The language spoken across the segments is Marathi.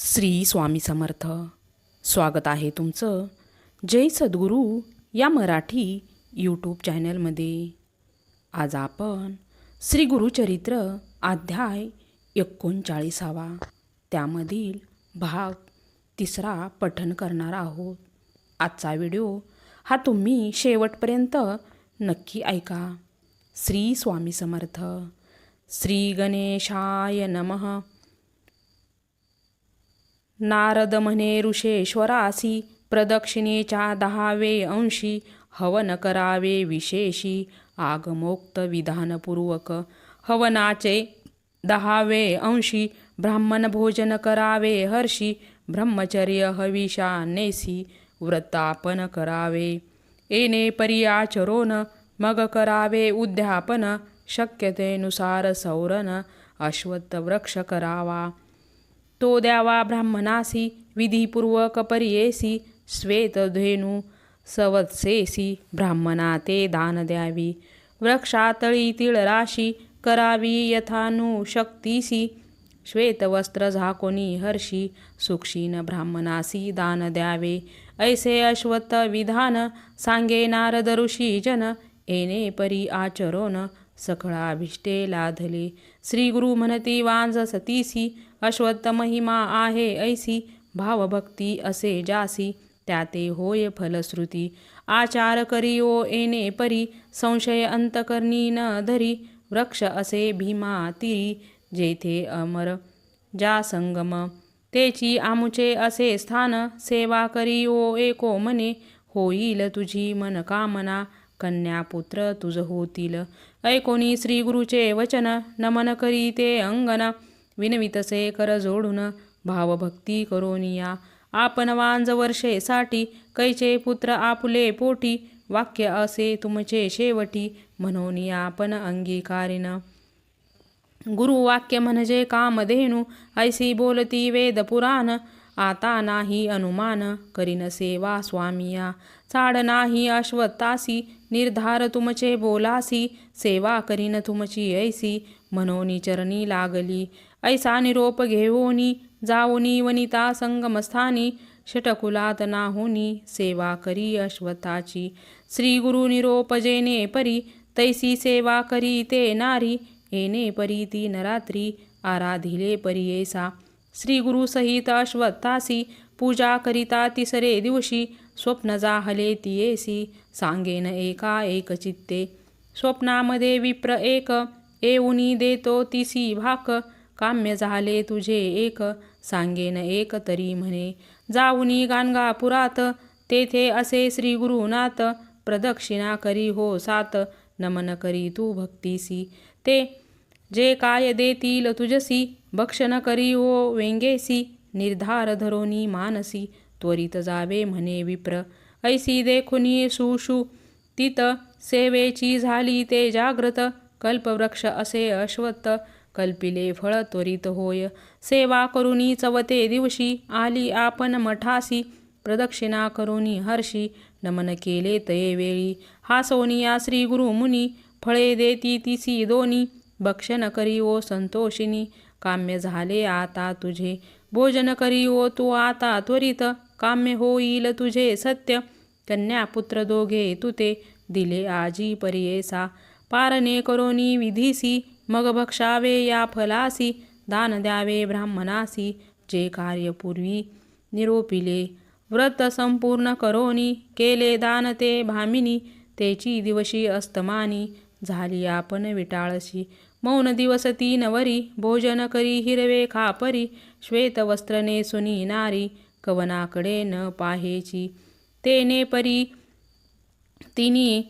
श्री स्वामी समर्थ. स्वागत आहे तुमचं जय सद्गुरू या मराठी यूट्यूब चॅनलमध्ये. आज आपण श्री गुरुचरित्र अध्याय एकोणचाळीसावा. त्यामधील भाग तिसरा पठन करणार आहोत. आजचा व्हिडिओ हा तुम्ही शेवटपर्यंत नक्की ऐका. श्री स्वामी समर्थ. श्री गणेशाय नमः. नारद म्हणे ऋषेश्वरासी प्रदक्षिणेच्या दहावे अंशी हवन करावे विशेषी आगमोक्त विधानपूर्वक हवनाचे दहावे अंशी ब्राह्मण भोजन करावे हर्षी ब्रह्मचर्य हविषा नेसी व्रतापन करावे येणे पर्याचरोन मग करावे उद्यापन शक्यतेनुसार सौरन अश्वत्थ वृक्ष करावा तो द्यावा ब्राह्मणासी विधीपूर्वक पर्येसी श्वेतधेनू सवत्सेसी ब्राह्मणा ते दान द्यावी. वृक्षातळी तिळराशी करावी यथानु शक्तीसी श्वेतवस्त्र झाकोनी हर्षी सुक्षीन ब्राह्मणासी दान द्यावे. ऐसे अश्वत्थ विधान सांगे नारद ऋषी जन येणे परी आचरोन सकळाभिष्टे लाधले. श्री गुरु म्हणती वांज सतीसी अश्वत्थ महिमा आहे ऐसी भावभक्ती असे जासी त्याते होय फलश्रुती. आचार करी ओ येणे परी संशय अंतकर्णी न धरी वृक्ष असे भीमा तिरी जेथे अमर जा संगम. तेची आमुचे असे स्थान सेवा करी ओ एको मने होईल तुझी मनकामना कन्यापुत्र तुझ होतील. ऐकोनी श्री गुरुचे वचन नमन करी ते अंगना विनवितसे कर जोडून भावभक्ती करोनिया आपण वांज वर्षेसाठी कैचे पुत्र आपुले पोटी वाक्य असे तुमचे शेवटी म्हणून आपण अंगीकारिन. गुरुवाक्य म्हणजे कामधेनू ऐसी बोलती वेद पुराण आता नाही अनुमान करीन सेवा स्वामिया. चाड नाही अश्वत्तासी निर्धार तुमचे बोलासी सेवा करीन तुमची ऐसी मनोनी चरणी लागली. ऐसा निरोप घेवोनी जाऊनी वनिता संगमस्थानी षटकुलात नाहुनी सेवा करी अश्वताची श्री गुरु निरोप जेने परी तैसी सेवा करी ते नारी येणे परी ती नरात्री आराधिले परियेसा श्री गुरु सहित अश्वत्थासी पूजा करिता तिसरे दिवशी स्वप्न जाहले तियेसी सांगेन एका एक चित्ते। स्वप्नामध्ये विप्र एक येऊनी देतो तिसी भाक काम्य झाले तुझे एक सांगेन एक तरी म्हणे. जाऊनी गाणगापुरात तेथे असे श्री गुरुनाथ प्रदक्षिणा करी हो सात नमन करी तू भक्तीसी. ते जे काय देतील तुझसी भक्षण करी हो वेंगेसी निर्धार धरोनी मानसी त्वरित जावे म्हणे विप्र. ऐसी देखुनी सुषु तित सेवेची झाली ते जाग्रत कल्पवृक्ष असे अश्वत्थ कल्पिले फळ त्वरित होय. सेवा करुनी चवते दिवशी आली आपण मठासी. प्रदक्षिणा करुनी हर्षी नमन केले तये वेळी. हा सोनिया श्री गुरु मुनी फळे देती तिसी दोनी. भक्षण करी ओ संतोषिनी काम्य झाले आता तुझे. भोजन करी ओ तू आता त्वरित काम्य होईल तुझे सत्य. कन्यापुत्र दोघे तुते दिले आजी परियेसा. पारणे करोनी विधीसी मग भक्षावे या फलासी दान द्यावे ब्राह्मणासी जे कार्यपूर्वी निरोपिले. व्रत संपूर्ण करोनी केले दान ते भामिनी तेची दिवशी अस्तमानी झाली आपण विटाळशी मौन दिवस ती नवरी भोजन करी हिरवे खापरी श्वेतवस्त्रने सुनी नारी कवनाकडे न पाहेची. तेने परी तिनी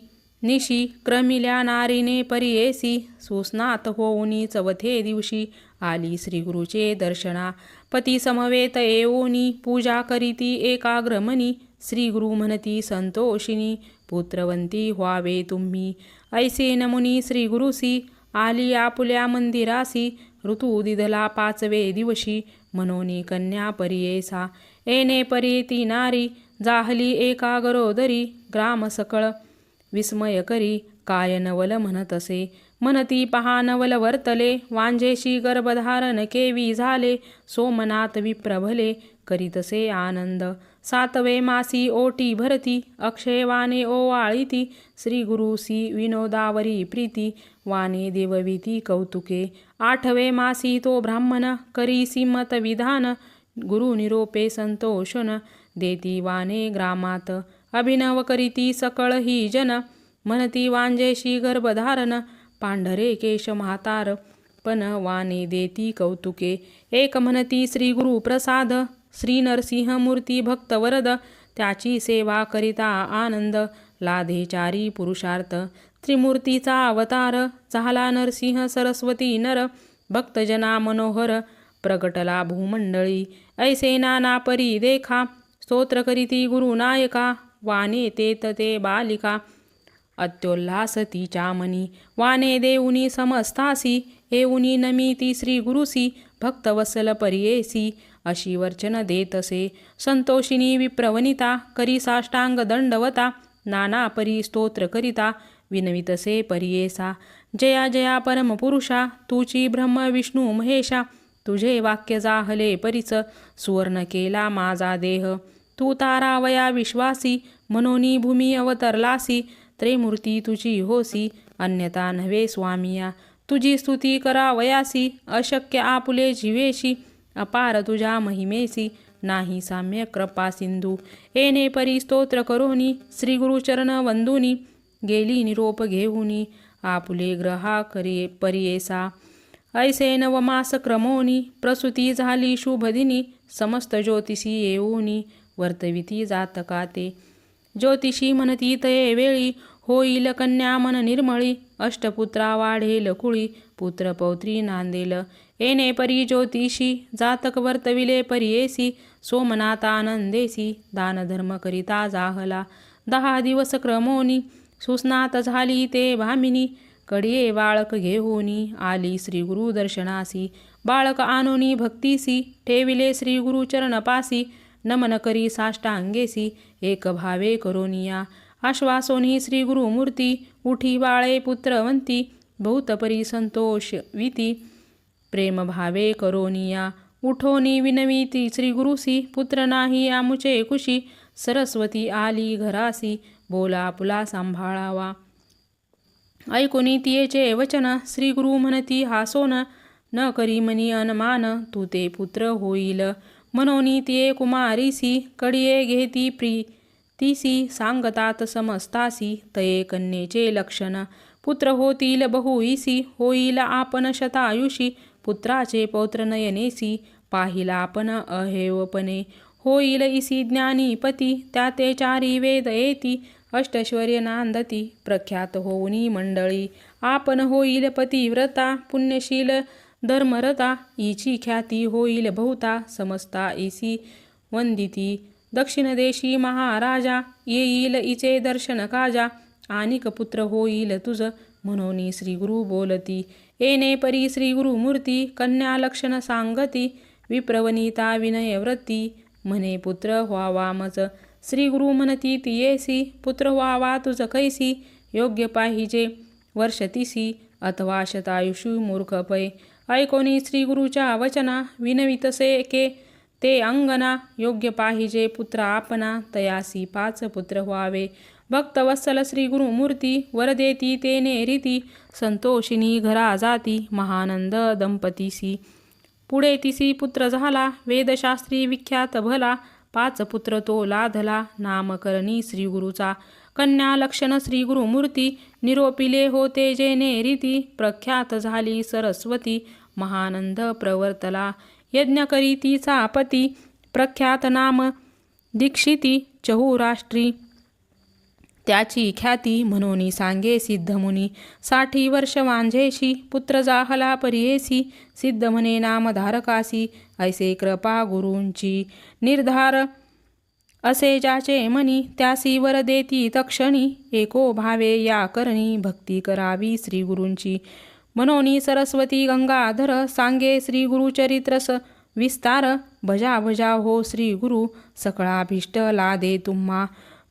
निशी क्रमिल्या नारीने परियेसी. सुस्नात होऊनी चवथे दिवशी आली श्रीगुरुचे दर्शना. पती समवेत येऊनी पूजा करीती एकाग्रमनी. श्रीगुरु म्हणती संतोषिनी पुत्रवंती व्हावे तुम्ही. ऐसे नमुनी श्रीगुरुसी आली आपुल्या मंदिरासी. ऋतू दिधला पाचवे दिवशी मनोनी कन्या परियेसा. एने परी नारी जाहली एकागरोदरी. ग्राम सकळ विस्मय करी काय नवल म्हणत असे? मनती पहा नवल वर्तले वांजेशी गर्भधारण केवी झाले सोमनाथ विप्रभले करीतसे आनंद. सातवे मासी ओटी भरती अक्षयवाने ओवाळीती श्री गुरुसी विनोदावरी प्रीती वाने देवविती कौतुके. आठवे मासी तो ब्राह्मण करी सिमत विधान गुरु निरोपे संतोषन देती वाने ग्रामात. अभिनव करीती सकळ ही जन म्हणती वांजेशी गर्भधारण पांढरे केश म्हातार पण वाने देती कौतुके. एक म्हणती श्री गुरु प्रसाद श्री नरसिंह मूर्ती भक्तवरद त्याची सेवा करिता आनंद लाधेचारी पुरुषार्थ. त्रिमूर्तीचा अवतार झाला नरसिंह सरस्वती नर भक्तजना मनोहर प्रगटला भूमंडळी. ऐसे नाना परी देखा स्तोत्र करीती गुरुनायका वाने तेत ते बालिका अत्योल्हास तिच्या मनी वाने देऊनी समस्तासी येऊनी नमिती श्री गुरुसी भक्तवसल परियेसी अशी वर्चन देतसे। संतोषिनी विप्रवनिता करी साष्टांग दंडवता नाना परी स्तोत्र करिता विनवितसे परियेसा। जया जया परमपुरुषा तुची ब्रह्म विष्णू महेशा तुझे वाक्य जाहले परीच सुवर्ण केला माझा देह। तू तारावया विश्वासी मनोनी भूमी अवतरलासी त्रेमूर्ती तुझी होसी अन्यथा नव्हे स्वामिया. तुझी स्तुती करावयासी अशक्य आपुले जीवेशी अपार तुझ्या महिमेसी नाही साम्य कृपा सिंधू. येणे परी स्तोत्र करोनी श्रीगुरुचरण वंदुनी गेली निरोप घेऊनी आपुले ग्रहा करिये परियेसा. ऐसे नवमास क्रमोनी प्रसूती झाली शुभदिनी समस्त ज्योतिषी येऊनी वर्तविती जातका ते. ज्योतिषी म्हणती तये वेळी होईल कन्या मन निर्मळी अष्टपुत्रा वाढेल कुळी पुत्र पौत्री नांदेल. येणे परी ज्योतिषी जातक वर्तविले परियेसी सोमनाथानंदेसी दानधर्म करिता जाहला. दहा दिवस क्रमोनी सुस्नात झाली ते भामिनी कडिये बाळक घेऊनी आली श्री गुरु दर्शनासी. बाळक आणोनी भक्तीसी ठेविले श्री गुरु चरणपासी. नमन करी साष्टांगेसी एक भावे करोनिया। आश्वासोनी श्री गुरुमूर्ती उठी बाळे पुत्रवंती भूतपरी संतोष विती। प्रेम भावे करोनिया उठोनी विनवीती श्री गुरुसी पुत्र नाही आमुचे कुशी सरस्वती आली घरासी बोला पुला सांभाळावा। ऐकुनी तियेचे वचन श्री गुरु म्हणती हासोन न करी मनी अनमान तू ते पुत्र होईल। मनोनी तिये कुमारीसी कडिये घेती प्री तिसी सांगतात समस्तासी तये कन्येचे लक्षण. पुत्र होतील बहुईसी होईल आपण शतायुषी पुत्राचे पौत्र नयनेसी पाहिला आपण अहेवपणे. होईल इसी ज्ञानीपती त्या ते चारी वेद येती अष्टश्वर्य नांदती प्रख्यात होऊनी मंडळी. आपण होईल पतिव्रता पुण्यशील धर्मरता इची ख्याती होईल बहुता समस्ता ईसी वंदिती। दक्षिणदेशी महाराजा येईल इचे दर्शन काजा आणिक पुत्र होईल तुझ म्हणून श्री गुरु बोलती। येणे परी श्री मूर्ती कन्या लक्षण सांगती विप्रवनिता विनयव्रती म्हणे पुत्र व्हावा मज। श्री गुरु म्हणती तियेसी पुत्र व्हावा तुझ कैसी योग्य पाहिजे वर्षतीसी अथवा शतायुषु मूर्ख पै ऐकोनी श्री गुरुच्या वचना विनवितसे के ते अंगना योग्य पाहिजे पुत्र आपणा तयासी पाच पुत्र व्हावे. भक्तवत्सल श्री गुरुमूर्ती वरदेती तेने रीती संतोषिनी घरा जाती महानंद दंपतीसी पुढे तिसी पुत्र झाला वेदशास्त्री विख्यात भला पाच पुत्र तो लाधला नामकरणी श्रीगुरूचा. कन्या लक्षण श्री गुरुमूर्ती निरोपिले होते जेने रीती प्रख्यात झाली सरस्वती. महानंद प्रवर्तला. यज्ञ करी पती प्रख्यात नाम दीक्षिती चहुराष्ट्री. त्याची ख्याती म्हणून सांगे सिद्धमुनी. साठी वर्ष वांझेशी पुत्र जाहला परियेसी सिद्ध म्हणे नामधारकासी ऐसे कृपा गुरूंची निर्धार. असे ज्याचे मनी त्यासी वर देती तक्षणी. एको भावे या करणी भक्ती करावी श्रीगुरूंची मनोनी सरस्वती गंगाधर सांगे श्री गुरुचरित्रस विस्तार भजा भजा हो श्री गुरु सकळाभीष्ट लादे तुम्हा.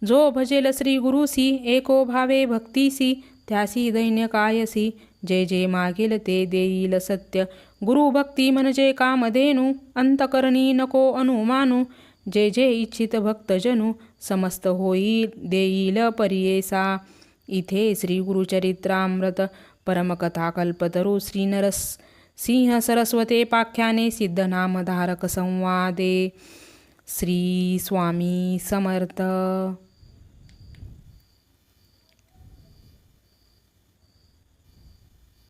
जो भजेल श्री गुरुसी एको भावे भक्तीसी त्यासी दैन्य कायसी जे जे मागेल ते देईल सत्य. गुरु भक्ती म्हणजे कामधेनू अंतकरणी नको अनुमानू जे जे इच्छित भक्तजनू समस्त होईल देईल परियेसा. इथे श्री गुरुचरित्रामृत परमकथा श्रीनरस श्री सिंह सरस्वते पाख्याने सिद्धनामधारक संवादे श्री स्वामी समर्थ।